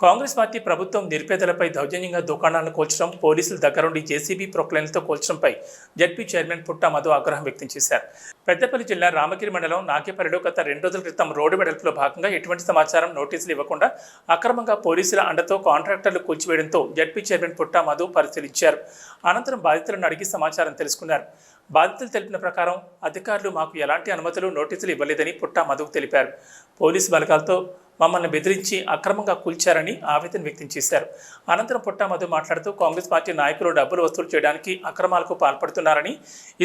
Congress party ప్రభుత్వం నిరుపేదలపై దౌర్జన్యంగా దుకాణాలను కూల్చడం పోలీసుల దగ్గరుండి జేసీబీ ప్రొక్లైన్లతో కూల్చడంపై జడ్పీ చైర్మన్ పుట్ట మధు ఆగ్రహం వ్యక్తం చేశారు. పెద్దపల్లి జిల్లా రామగిరి మండలం నాగేపల్లిలో గత రెండు రోజుల క్రితం రోడ్డు వెడల్పులో భాగంగా ఎటువంటి సమాచారం నోటీసులు ఇవ్వకుండా అక్రమంగా పోలీసుల అండతో కాంట్రాక్టర్లు కూల్చివేయడంతో జడ్పీ చైర్మన్ పుట్టా మధు పరిశీలించారు. అనంతరం బాధితులను అడిగి సమాచారం తెలుసుకున్నారు. బాధితులు తెలిపిన ప్రకారం అధికారులు మాకు ఎలాంటి అనుమతులు నోటీసులు ఇవ్వలేదని పుట్టా మధుకు తెలిపారు. పోలీసు బలగాలతో మమ్మల్ని బెదిరించి అక్రమంగా కూల్చారని ఆవేదన వ్యక్తం చేశారు. అనంతరం పుట్టామధు మాట్లాడుతూ కాంగ్రెస్ పార్టీ నాయకులు డబ్బులు వసూలు చేయడానికి అక్రమాలకు పాల్పడుతున్నారని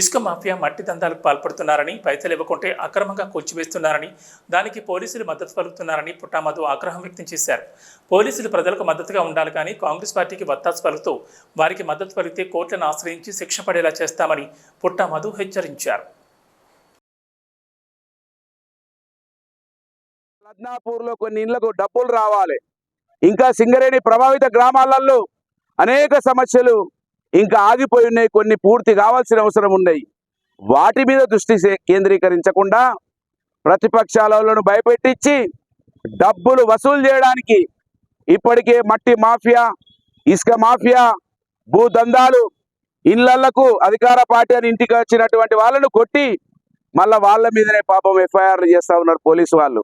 ఇసుక మాఫియా మట్టి దందాలకు పాల్పడుతున్నారని పైసలు ఇవ్వకుంటే అక్రమంగా కూల్చివేస్తున్నారని దానికి పోలీసులు మద్దతు పలుకుతున్నారని పుట్టా మధు ఆగ్రహం వ్యక్తం చేశారు. పోలీసులు ప్రజలకు మద్దతుగా ఉండాలి కానీ కాంగ్రెస్ పార్టీకి వత్తాసు పలుకుతూ వారికి మద్దతు పలికితే కోర్టులను ఆశ్రయించి శిక్ష పడేలా చేస్తామని పుట్టామధు హెచ్చరించారు. లద్నాపూర్లో కొన్ని ఇళ్ళకు డబ్బులు రావాలి. ఇంకా సింగరేణి ప్రభావిత గ్రామాలలో అనేక సమస్యలు ఇంకా ఆగిపోయి ఉన్నాయి. కొన్ని పూర్తి కావాల్సిన అవసరం ఉన్నాయి. వాటి మీద దృష్టి సే- కేంద్రీకరించకుండా ప్రతిపక్షాలను భయపెట్టించి డబ్బులు వసూలు చేయడానికి ఇప్పటికే మట్టి మాఫియా ఇసుక మాఫియా భూదందాలు ఇళ్ళకు అధికార పార్టీ అని ఇంటికి వచ్చినటువంటి వాళ్ళను కొట్టి మళ్ళా వాళ్ళ మీదనే పాపం ఎఫ్ఐఆర్ చేస్తా ఉన్నారు పోలీసు వాళ్ళు.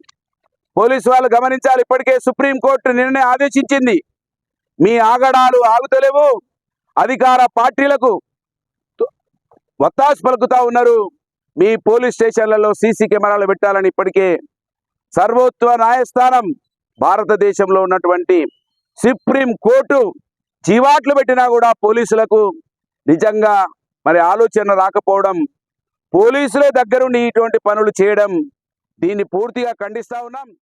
పోలీసు వాళ్ళు గమనించాలి. ఇప్పటికే సుప్రీంకోర్టు నిర్ణయం ఆదేశించింది. మీ ఆగడాలు ఆగుతలేవు. అధికార పార్టీలకు వత్తాసు పలుకుతా ఉన్నారు. మీ పోలీస్ స్టేషన్లలో సీసీ కెమెరాలు పెట్టాలని ఇప్పటికే సర్వోత్వ న్యాయస్థానం భారతదేశంలో ఉన్నటువంటి సుప్రీం కోర్టు జీవాట్లు పెట్టినా కూడా పోలీసులకు నిజంగా మరి ఆలోచన రాకపోవడం పోలీసులే దగ్గరుండి ఇటువంటి పనులు చేయడం దీన్ని పూర్తిగా ఖండిస్తా ఉన్నాం.